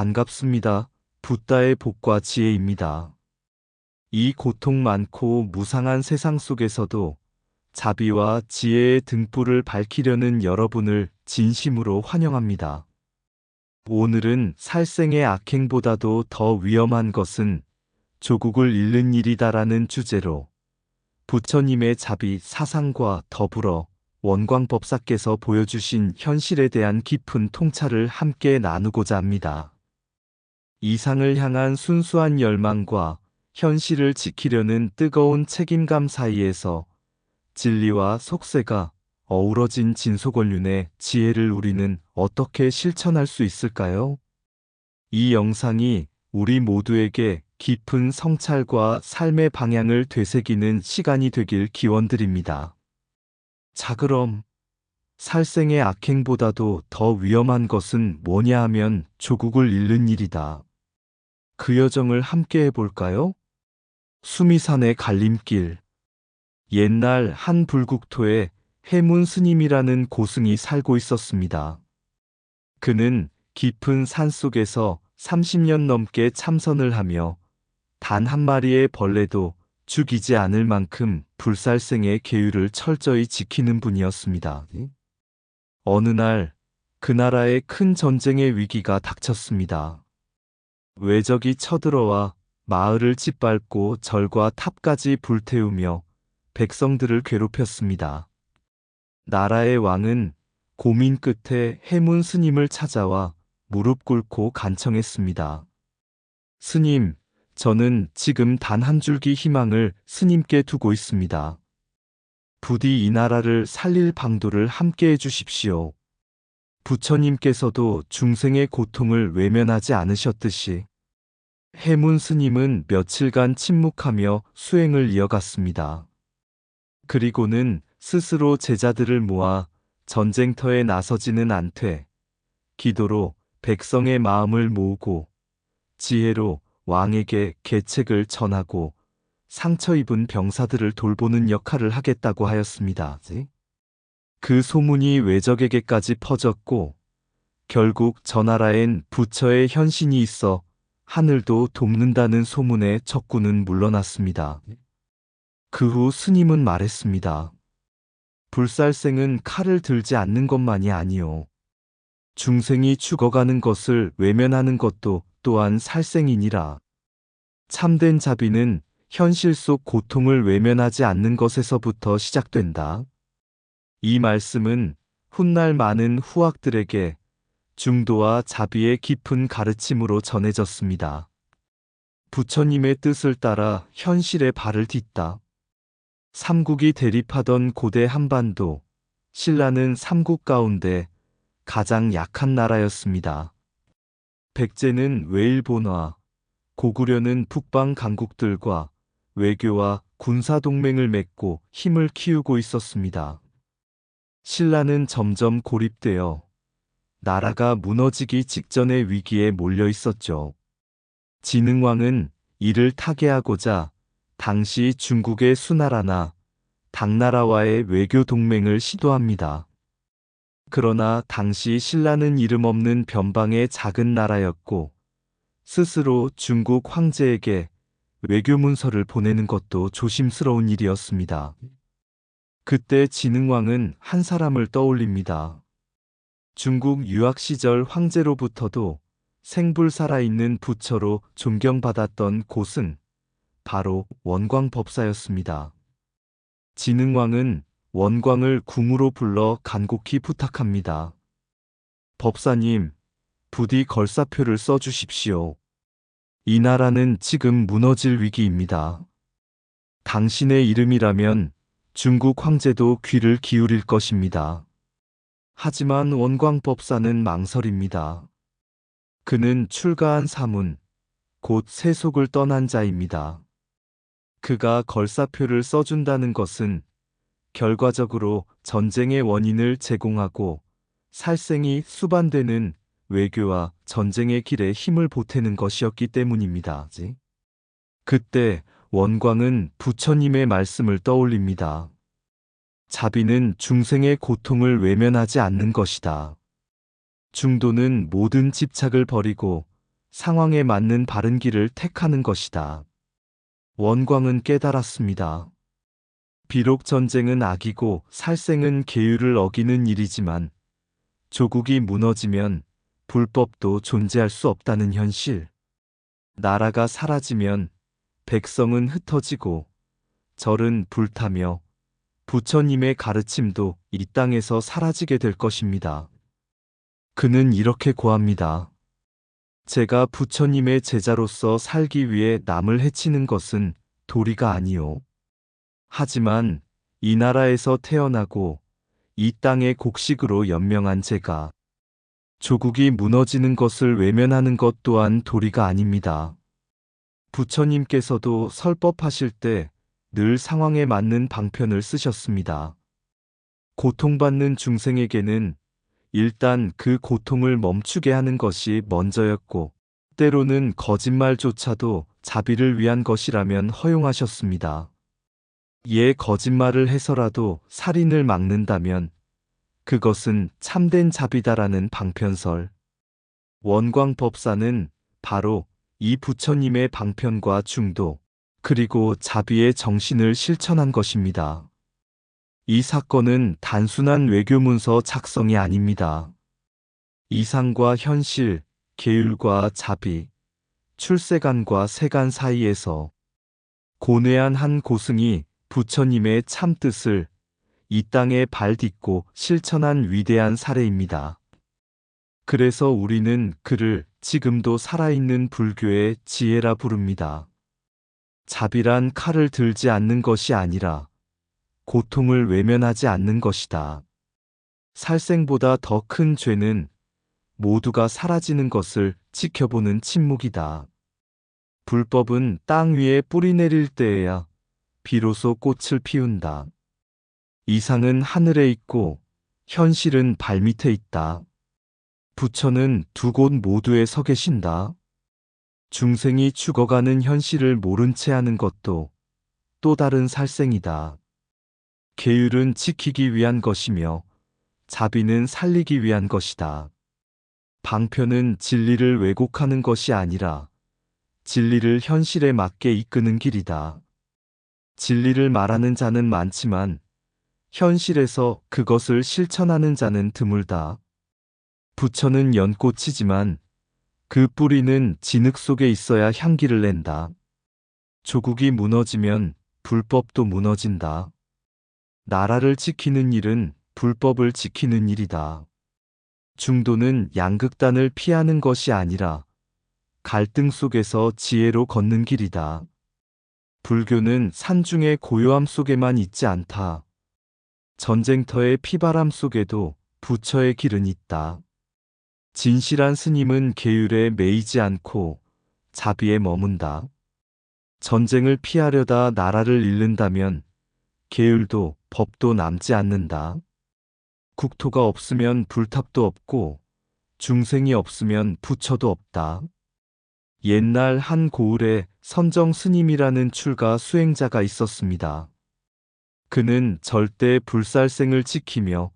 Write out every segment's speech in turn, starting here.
반갑습니다. 붓다의 복과 지혜입니다. 이 고통 많고 무상한 세상 속에서도 자비와 지혜의 등불을 밝히려는 여러분을 진심으로 환영합니다. 오늘은 살생의 악행보다도 더 위험한 것은 조국을 잃는 일이다라는 주제로 부처님의 자비 사상과 더불어 원광법사께서 보여주신 현실에 대한 깊은 통찰을 함께 나누고자 합니다. 이상을 향한 순수한 열망과 현실을 지키려는 뜨거운 책임감 사이에서 진리와 속세가 어우러진 진소권륜의 지혜를 우리는 어떻게 실천할 수 있을까요? 이 영상이 우리 모두에게 깊은 성찰과 삶의 방향을 되새기는 시간이 되길 기원드립니다. 자 그럼 살생의 악행보다도 더 위험한 것은 뭐냐 하면 조국을 잃는 일이다. 그 여정을 함께 해볼까요? 수미산의 갈림길 옛날 한 불국토에 해문 스님이라는 고승이 살고 있었습니다. 그는 깊은 산 속에서 30년 넘게 참선을 하며 단 한 마리의 벌레도 죽이지 않을 만큼 불살생의 계율을 철저히 지키는 분이었습니다. 어느 날 그 나라에 큰 전쟁의 위기가 닥쳤습니다. 외적이 쳐들어와 마을을 짓밟고 절과 탑까지 불태우며 백성들을 괴롭혔습니다. 나라의 왕은 고민 끝에 해문 스님을 찾아와 무릎 꿇고 간청했습니다. 스님, 저는 지금 단 한 줄기 희망을 스님께 두고 있습니다. 부디 이 나라를 살릴 방도를 함께 해주십시오. 부처님께서도 중생의 고통을 외면하지 않으셨듯이 해문 스님은 며칠간 침묵하며 수행을 이어갔습니다. 그리고는 스스로 제자들을 모아 전쟁터에 나서지는 않되 기도로 백성의 마음을 모으고 지혜로 왕에게 계책을 전하고 상처 입은 병사들을 돌보는 역할을 하겠다고 하였습니다. 그 소문이 외적에게까지 퍼졌고 결국 저 나라엔 부처의 현신이 있어 하늘도 돕는다는 소문에 적군은 물러났습니다. 그 후 스님은 말했습니다. 불살생은 칼을 들지 않는 것만이 아니요. 중생이 죽어가는 것을 외면하는 것도 또한 살생이니라. 참된 자비는 현실 속 고통을 외면하지 않는 것에서부터 시작된다. 이 말씀은 훗날 많은 후학들에게 중도와 자비의 깊은 가르침으로 전해졌습니다. 부처님의 뜻을 따라 현실에 발을 딛다. 삼국이 대립하던 고대 한반도, 신라는 삼국 가운데 가장 약한 나라였습니다. 백제는 외일본화, 고구려는 북방 강국들과 외교와 군사 동맹을 맺고 힘을 키우고 있었습니다. 신라는 점점 고립되어 나라가 무너지기 직전의 위기에 몰려 있었죠. 진흥왕은 이를 타개하고자 당시 중국의 수나라나 당나라와의 외교 동맹을 시도합니다. 그러나 당시 신라는 이름 없는 변방의 작은 나라였고 스스로 중국 황제에게 외교 문서를 보내는 것도 조심스러운 일이었습니다. 그때 진흥왕은 한 사람을 떠올립니다. 중국 유학 시절 황제로부터도 생불 살아있는 부처로 존경받았던 고승, 바로 원광법사였습니다. 진흥왕은 원광을 궁으로 불러 간곡히 부탁합니다. 법사님, 부디 걸사표를 써주십시오. 이 나라는 지금 무너질 위기입니다. 당신의 이름이라면 중국 황제도 귀를 기울일 것입니다. 하지만 원광법사는 망설입니다. 그는 출가한 사문, 곧 세속을 떠난 자입니다. 그가 걸사표를 써준다는 것은 결과적으로 전쟁의 원인을 제공하고 살생이 수반되는 외교와 전쟁의 길에 힘을 보태는 것이었기 때문입니다. 그때 원광은 부처님의 말씀을 떠올립니다. 자비는 중생의 고통을 외면하지 않는 것이다. 중도는 모든 집착을 버리고 상황에 맞는 바른 길을 택하는 것이다. 원광은 깨달았습니다. 비록 전쟁은 악이고 살생은 계율을 어기는 일이지만 조국이 무너지면 불법도 존재할 수 없다는 현실. 나라가 사라지면 백성은 흩어지고 절은 불타며 부처님의 가르침도 이 땅에서 사라지게 될 것입니다. 그는 이렇게 고합니다. 제가 부처님의 제자로서 살기 위해 남을 해치는 것은 도리가 아니요. 하지만 이 나라에서 태어나고 이 땅의 곡식으로 연명한 제가 조국이 무너지는 것을 외면하는 것 또한 도리가 아닙니다. 부처님께서도 설법하실 때 늘 상황에 맞는 방편을 쓰셨습니다. 고통받는 중생에게는 일단 그 고통을 멈추게 하는 것이 먼저였고, 때로는 거짓말조차도 자비를 위한 것이라면 허용하셨습니다. 예 거짓말을 해서라도 살인을 막는다면 그것은 참된 자비다라는 방편설. 원광법사는 바로 이 부처님의 방편과 중도, 그리고 자비의 정신을 실천한 것입니다. 이 사건은 단순한 외교문서 작성이 아닙니다. 이상과 현실, 계율과 자비, 출세관과 세관 사이에서 고뇌한 한 고승이 부처님의 참뜻을 이 땅에 발 딛고 실천한 위대한 사례입니다. 그래서 우리는 그를 지금도 살아있는 불교의 지혜라 부릅니다. 자비란 칼을 들지 않는 것이 아니라 고통을 외면하지 않는 것이다. 살생보다 더 큰 죄는 모두가 사라지는 것을 지켜보는 침묵이다. 불법은 땅 위에 뿌리 내릴 때에야 비로소 꽃을 피운다. 이상은 하늘에 있고 현실은 발밑에 있다. 부처는 두 곳 모두에 서 계신다. 중생이 죽어가는 현실을 모른 채 하는 것도 또 다른 살생이다. 계율은 지키기 위한 것이며 자비는 살리기 위한 것이다. 방편은 진리를 왜곡하는 것이 아니라 진리를 현실에 맞게 이끄는 길이다. 진리를 말하는 자는 많지만 현실에서 그것을 실천하는 자는 드물다. 부처는 연꽃이지만 그 뿌리는 진흙 속에 있어야 향기를 낸다. 조국이 무너지면 불법도 무너진다. 나라를 지키는 일은 불법을 지키는 일이다. 중도는 양극단을 피하는 것이 아니라 갈등 속에서 지혜로 걷는 길이다. 불교는 산중의 고요함 속에만 있지 않다. 전쟁터의 피바람 속에도 부처의 길은 있다. 진실한 스님은 계율에 매이지 않고 자비에 머문다. 전쟁을 피하려다 나라를 잃는다면 계율도 법도 남지 않는다. 국토가 없으면 불탑도 없고 중생이 없으면 부처도 없다. 옛날 한 고을에 선정 스님이라는 출가 수행자가 있었습니다. 그는 절대 불살생을 지키며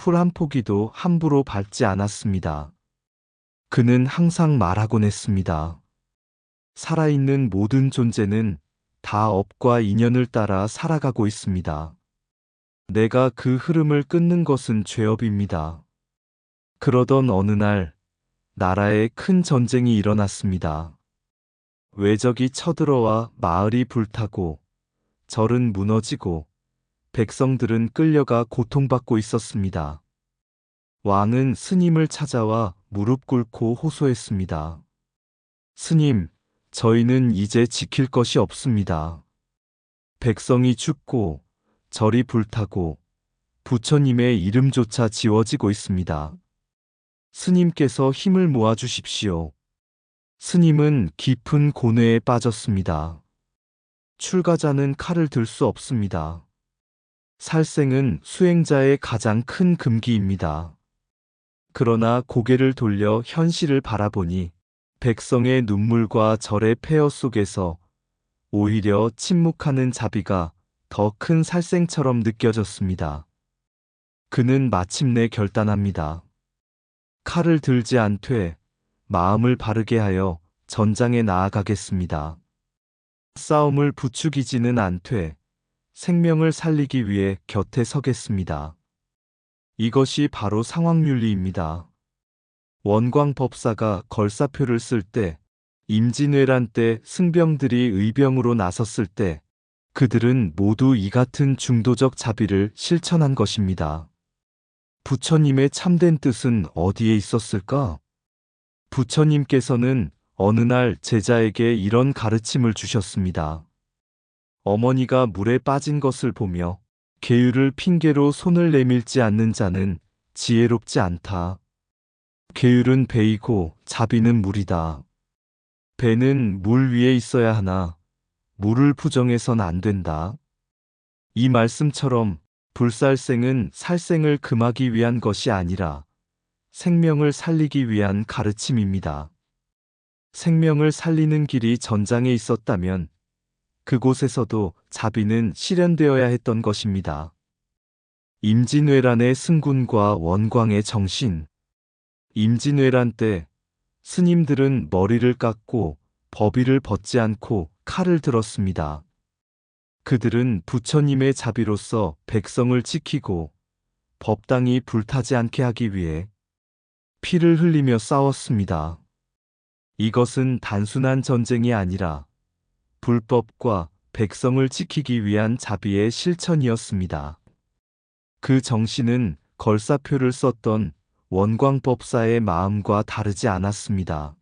풀 한 포기도 함부로 밟지 않았습니다. 그는 항상 말하곤 했습니다. 살아있는 모든 존재는 다 업과 인연을 따라 살아가고 있습니다. 내가 그 흐름을 끊는 것은 죄업입니다. 그러던 어느 날, 나라에 큰 전쟁이 일어났습니다. 외적이 쳐들어와 마을이 불타고 절은 무너지고 백성들은 끌려가 고통받고 있었습니다. 왕은 스님을 찾아와 무릎 꿇고 호소했습니다. 스님, 저희는 이제 지킬 것이 없습니다. 백성이 죽고 절이 불타고 부처님의 이름조차 지워지고 있습니다. 스님께서 힘을 모아 주십시오. 스님은 깊은 고뇌에 빠졌습니다. 출가자는 칼을 들 수 없습니다. 살생은 수행자의 가장 큰 금기입니다. 그러나 고개를 돌려 현실을 바라보니 백성의 눈물과 절의 폐허 속에서 오히려 침묵하는 자비가 더 큰 살생처럼 느껴졌습니다. 그는 마침내 결단합니다. 칼을 들지 않되 마음을 바르게 하여 전장에 나아가겠습니다. 싸움을 부추기지는 않되 생명을 살리기 위해 곁에 서겠습니다. 이것이 바로 상황윤리입니다. 원광 법사가 걸사표를 쓸 때, 임진왜란 때 승병들이 의병으로 나섰을 때, 그들은 모두 이 같은 중도적 자비를 실천한 것입니다. 부처님의 참된 뜻은 어디에 있었을까? 부처님께서는 어느 날 제자에게 이런 가르침을 주셨습니다. 어머니가 물에 빠진 것을 보며 계율을 핑계로 손을 내밀지 않는 자는 지혜롭지 않다. 계율은 배이고 자비는 물이다. 배는 물 위에 있어야 하나 물을 부정해선 안 된다. 이 말씀처럼 불살생은 살생을 금하기 위한 것이 아니라 생명을 살리기 위한 가르침입니다. 생명을 살리는 길이 전장에 있었다면 그곳에서도 자비는 실현되어야 했던 것입니다. 임진왜란의 승군과 원광의 정신. 임진왜란 때 스님들은 머리를 깎고 법의를 벗지 않고 칼을 들었습니다. 그들은 부처님의 자비로서 백성을 지키고 법당이 불타지 않게 하기 위해 피를 흘리며 싸웠습니다. 이것은 단순한 전쟁이 아니라 불법과 백성을 지키기 위한 자비의 실천이었습니다. 그 정신은 걸사표를 썼던 원광법사의 마음과 다르지 않았습니다.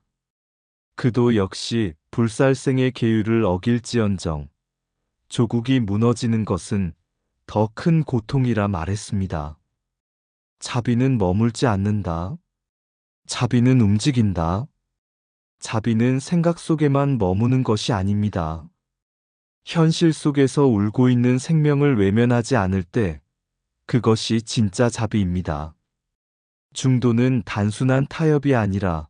그도 역시 불살생의 계율을 어길지언정 조국이 무너지는 것은 더 큰 고통이라 말했습니다. 자비는 머물지 않는다. 자비는 움직인다. 자비는 생각 속에만 머무는 것이 아닙니다. 현실 속에서 울고 있는 생명을 외면하지 않을 때 그것이 진짜 자비입니다. 중도는 단순한 타협이 아니라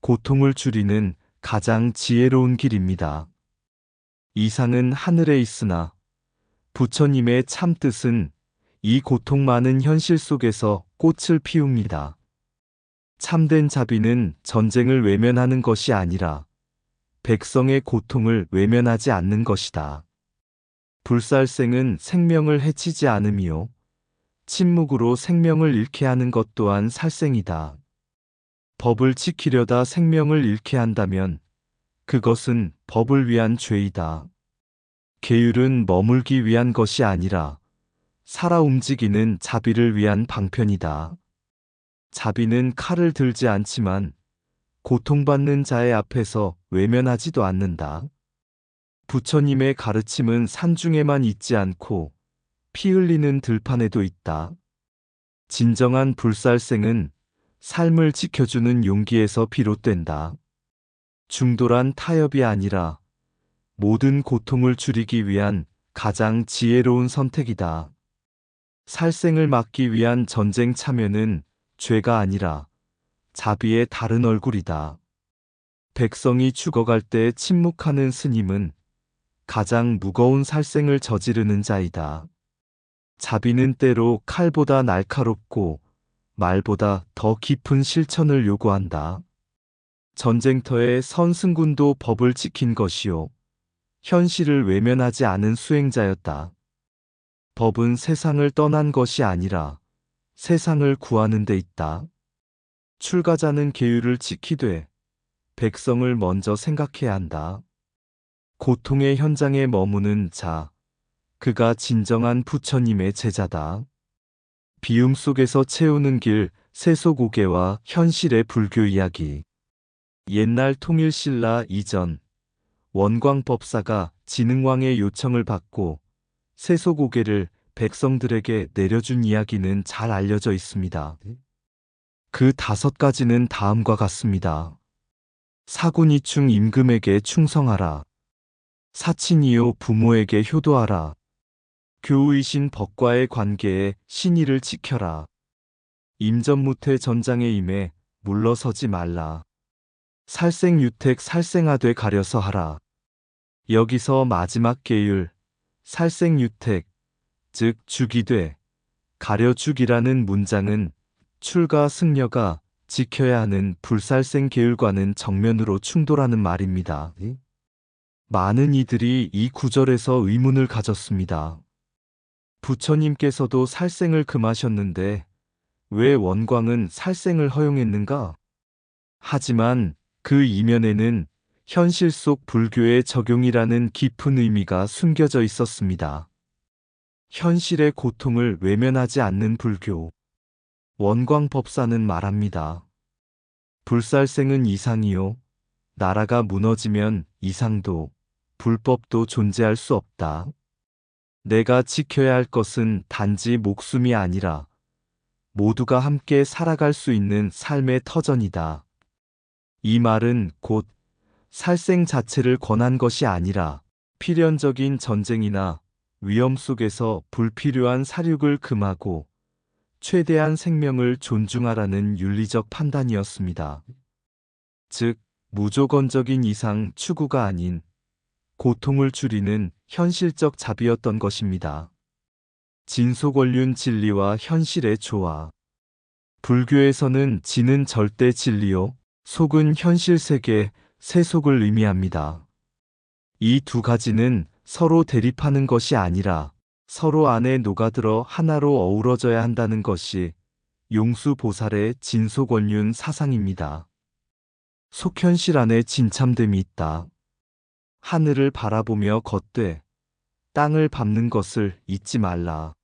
고통을 줄이는 가장 지혜로운 길입니다. 이상은 하늘에 있으나 부처님의 참뜻은 이 고통 많은 현실 속에서 꽃을 피웁니다. 참된 자비는 전쟁을 외면하는 것이 아니라 백성의 고통을 외면하지 않는 것이다. 불살생은 생명을 해치지 않음이요. 침묵으로 생명을 잃게 하는 것 또한 살생이다. 법을 지키려다 생명을 잃게 한다면 그것은 법을 위한 죄이다. 계율은 머물기 위한 것이 아니라 살아 움직이는 자비를 위한 방편이다. 자비는 칼을 들지 않지만 고통받는 자의 앞에서 외면하지도 않는다. 부처님의 가르침은 산중에만 있지 않고 피 흘리는 들판에도 있다. 진정한 불살생은 삶을 지켜주는 용기에서 비롯된다. 중도란 타협이 아니라 모든 고통을 줄이기 위한 가장 지혜로운 선택이다. 살생을 막기 위한 전쟁 참여는 죄가 아니라 자비의 다른 얼굴이다. 백성이 죽어갈 때 침묵하는 스님은 가장 무거운 살생을 저지르는 자이다. 자비는 때로 칼보다 날카롭고 말보다 더 깊은 실천을 요구한다. 전쟁터의 선승군도 법을 지킨 것이요. 현실을 외면하지 않은 수행자였다. 법은 세상을 떠난 것이 아니라 세상을 구하는 데 있다. 출가자는 계율을 지키되 백성을 먼저 생각해야 한다. 고통의 현장에 머무는 자, 그가 진정한 부처님의 제자다. 비움 속에서 채우는 길, 세소고개와 현실의 불교 이야기. 옛날 통일신라 이전, 원광법사가 진흥왕의 요청을 받고 세소고개를 백성들에게 내려준 이야기는 잘 알려져 있습니다. 그 다섯 가지는 다음과 같습니다. 사군이충 임금에게 충성하라. 사친이요 부모에게 효도하라. 교우이신 법과의 관계에 신의를 지켜라. 임전무태 전장에 임해 물러서지 말라. 살생유택 살생하되 가려서 하라. 여기서 마지막 계율, 살생유택, 즉 죽이되 가려 죽이라는 문장은 출가 승려가 지켜야 하는 불살생 계율과는 정면으로 충돌하는 말입니다. 많은 이들이 이 구절에서 의문을 가졌습니다. 부처님께서도 살생을 금하셨는데 왜 원광은 살생을 허용했는가? 하지만 그 이면에는 현실 속 불교의 적용이라는 깊은 의미가 숨겨져 있었습니다. 현실의 고통을 외면하지 않는 불교. 원광법사는 말합니다. 불살생은 이상이요. 나라가 무너지면 이상도, 불법도 존재할 수 없다. 내가 지켜야 할 것은 단지 목숨이 아니라 모두가 함께 살아갈 수 있는 삶의 터전이다. 이 말은 곧 살생 자체를 권한 것이 아니라 필연적인 전쟁이나 위험 속에서 불필요한 사륙을 금하고 최대한 생명을 존중하라는 윤리적 판단이었습니다. 즉, 무조건적인 이상 추구가 아닌 고통을 줄이는 현실적 자비였던 것입니다. 진소권륜 진리와 현실의 조화. 불교에서는 진은 절대 진리요, 속은 현실 세계, 세속을 의미합니다. 이 두 가지는 서로 대립하는 것이 아니라 서로 안에 녹아들어 하나로 어우러져야 한다는 것이 용수 보살의 진소권륜 사상입니다. 속현실 안에 진참됨이 있다. 하늘을 바라보며 걷되 땅을 밟는 것을 잊지 말라.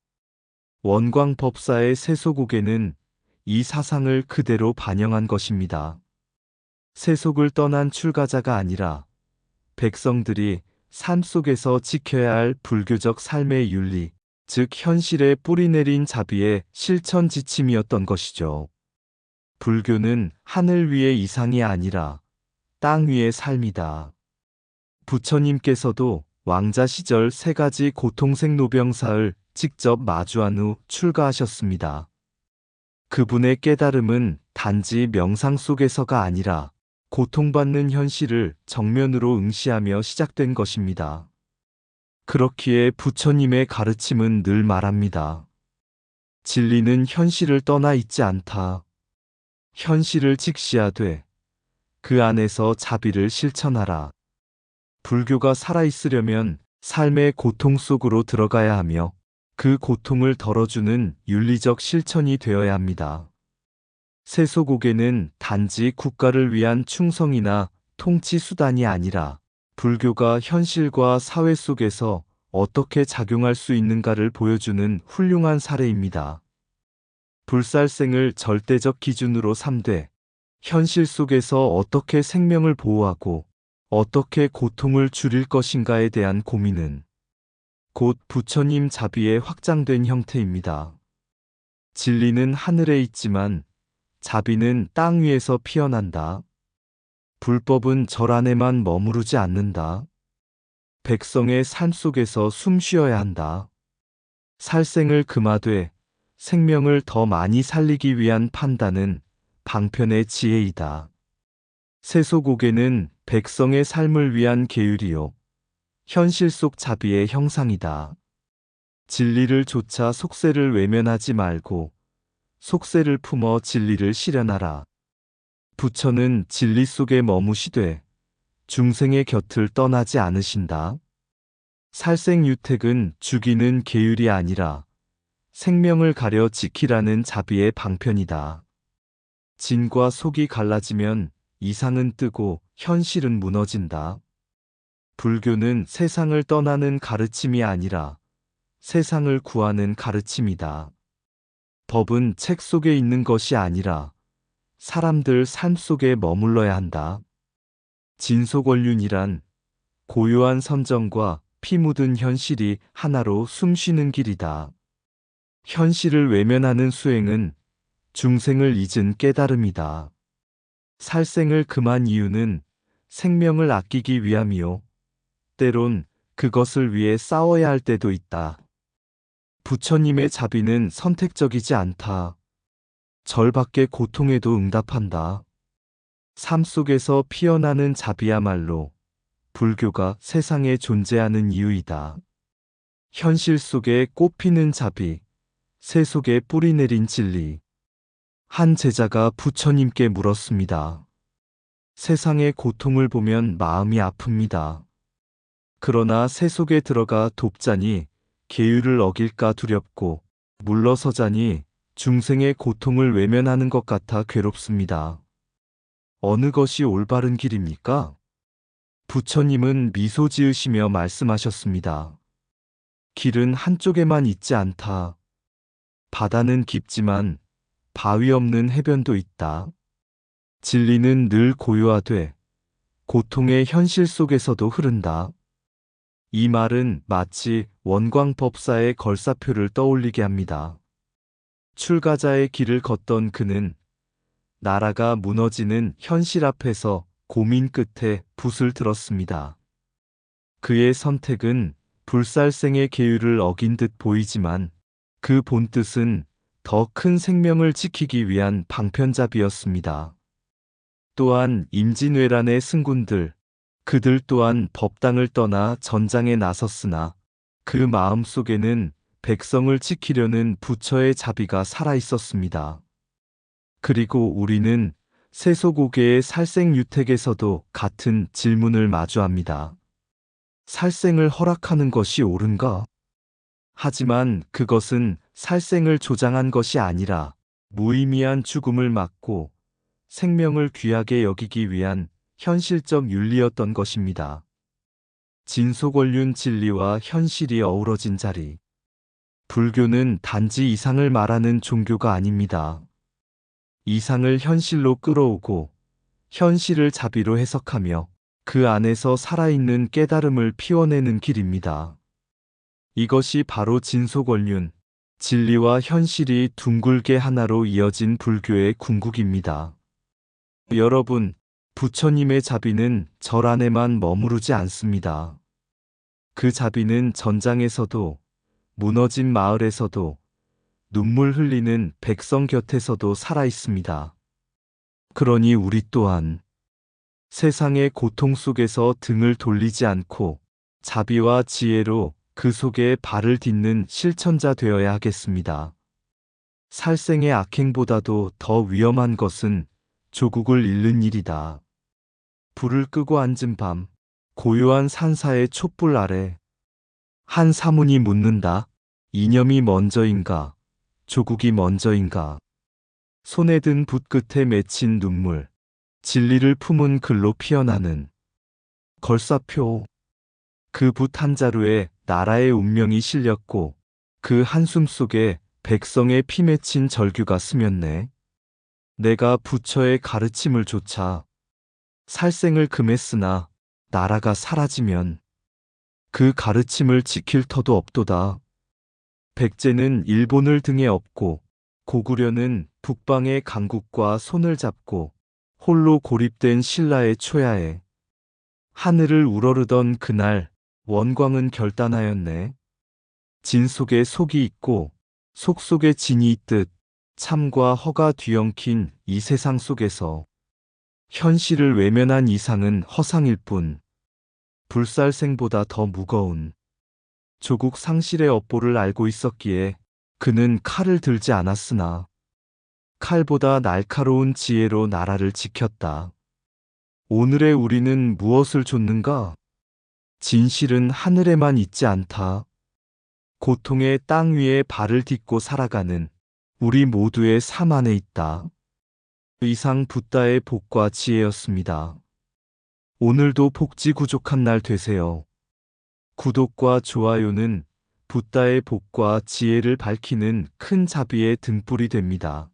원광법사의 세소국에는 이 사상을 그대로 반영한 것입니다. 세속을 떠난 출가자가 아니라 백성들이 삶 속에서 지켜야 할 불교적 삶의 윤리, 즉 현실에 뿌리내린 자비의 실천 지침이었던 것이죠. 불교는 하늘 위의 이상이 아니라 땅 위의 삶이다. 부처님께서도 왕자 시절 세 가지 고통생 노병사를 직접 마주한 후 출가하셨습니다. 그분의 깨달음은 단지 명상 속에서가 아니라 고통받는 현실을 정면으로 응시하며 시작된 것입니다. 그렇기에 부처님의 가르침은 늘 말합니다. 진리는 현실을 떠나 있지 않다. 현실을 직시하되 그 안에서 자비를 실천하라. 불교가 살아있으려면 삶의 고통 속으로 들어가야 하며 그 고통을 덜어주는 윤리적 실천이 되어야 합니다. 세소국에는 단지 국가를 위한 충성이나 통치 수단이 아니라 불교가 현실과 사회 속에서 어떻게 작용할 수 있는가를 보여주는 훌륭한 사례입니다. 불살생을 절대적 기준으로 삼되 현실 속에서 어떻게 생명을 보호하고 어떻게 고통을 줄일 것인가에 대한 고민은 곧 부처님 자비의 확장된 형태입니다. 진리는 하늘에 있지만 자비는 땅 위에서 피어난다. 불법은 절 안에만 머무르지 않는다. 백성의 삶 속에서 숨 쉬어야 한다. 살생을 금하되 생명을 더 많이 살리기 위한 판단은 방편의 지혜이다. 세소국에는 백성의 삶을 위한 계율이요. 현실 속 자비의 형상이다. 진리를 조차 속세를 외면하지 말고 속세를 품어 진리를 실현하라. 부처는 진리 속에 머무시되 중생의 곁을 떠나지 않으신다. 살생유택은 죽이는 계율이 아니라 생명을 가려 지키라는 자비의 방편이다. 진과 속이 갈라지면 이상은 뜨고 현실은 무너진다. 불교는 세상을 떠나는 가르침이 아니라 세상을 구하는 가르침이다. 법은 책 속에 있는 것이 아니라 사람들 삶 속에 머물러야 한다. 진소권륜이란 고요한 선정과 피 묻은 현실이 하나로 숨쉬는 길이다. 현실을 외면하는 수행은 중생을 잊은 깨달음이다. 살생을 금한 이유는 생명을 아끼기 위함이요. 때론 그것을 위해 싸워야 할 때도 있다. 부처님의 자비는 선택적이지 않다. 절밖의 고통에도 응답한다. 삶 속에서 피어나는 자비야말로 불교가 세상에 존재하는 이유이다. 현실 속에 꽃피는 자비, 새 속에 뿌리 내린 진리. 한 제자가 부처님께 물었습니다. 세상의 고통을 보면 마음이 아픕니다. 그러나 새 속에 들어가 돕자니 계율을 어길까 두렵고 물러서자니 중생의 고통을 외면하는 것 같아 괴롭습니다. 어느 것이 올바른 길입니까? 부처님은 미소 지으시며 말씀하셨습니다. 길은 한쪽에만 있지 않다. 바다는 깊지만 바위 없는 해변도 있다. 진리는 늘 고요하되 고통의 현실 속에서도 흐른다. 이 말은 마치 원광법사의 걸사표를 떠올리게 합니다. 출가자의 길을 걷던 그는 나라가 무너지는 현실 앞에서 고민 끝에 붓을 들었습니다. 그의 선택은 불살생의 계율을 어긴 듯 보이지만 그 본뜻은 더 큰 생명을 지키기 위한 방편잡이었습니다. 또한 임진왜란의 승군들, 그들 또한 법당을 떠나 전장에 나섰으나 그 마음 속에는 백성을 지키려는 부처의 자비가 살아 있었습니다. 그리고 우리는 세소고개의 살생유택에서도 같은 질문을 마주합니다. 살생을 허락하는 것이 옳은가? 하지만 그것은 살생을 조장한 것이 아니라 무의미한 죽음을 막고 생명을 귀하게 여기기 위한 현실적 윤리였던 것입니다. 진소권륜 진리와 현실이 어우러진 자리. 불교는 단지 이상을 말하는 종교가 아닙니다. 이상을 현실로 끌어오고 현실을 자비로 해석하며 그 안에서 살아있는 깨달음을 피워내는 길입니다. 이것이 바로 진소권륜, 진리와 현실이 둥글게 하나로 이어진 불교의 궁극입니다. 여러분, 부처님의 자비는 절 안에만 머무르지 않습니다. 그 자비는 전장에서도, 무너진 마을에서도, 눈물 흘리는 백성 곁에서도 살아 있습니다. 그러니 우리 또한 세상의 고통 속에서 등을 돌리지 않고 자비와 지혜로 그 속에 발을 딛는 실천자 되어야 하겠습니다. 살생의 악행보다도 더 위험한 것은 조국을 잃는 일이다. 불을 끄고 앉은 밤, 고요한 산사의 촛불 아래 한 사문이 묻는다. 이념이 먼저인가? 조국이 먼저인가? 손에 든 붓 끝에 맺힌 눈물, 진리를 품은 글로 피어나는 걸사표. 그 붓 한 자루에 나라의 운명이 실렸고 그 한숨 속에 백성의 피 맺힌 절규가 스쳤네. 내가 부처의 가르침을 조차 살생을 금했으나 나라가 사라지면 그 가르침을 지킬 터도 없도다. 백제는 일본을 등에 업고 고구려는 북방의 강국과 손을 잡고 홀로 고립된 신라의 초야에 하늘을 우러르던 그날 원광은 결단하였네. 진 속에 속이 있고 속 속에 진이 있듯 참과 허가 뒤엉킨 이 세상 속에서 현실을 외면한 이상은 허상일 뿐 불살생보다 더 무거운 조국 상실의 업보를 알고 있었기에 그는 칼을 들지 않았으나 칼보다 날카로운 지혜로 나라를 지켰다. 오늘의 우리는 무엇을 줬는가? 진실은 하늘에만 있지 않다. 고통의 땅 위에 발을 딛고 살아가는 우리 모두의 삶 안에 있다. 이상 붓다의 복과 지혜였습니다. 오늘도 복지 구족한 날 되세요. 구독과 좋아요는 붓다의 복과 지혜를 밝히는 큰 자비의 등불이 됩니다.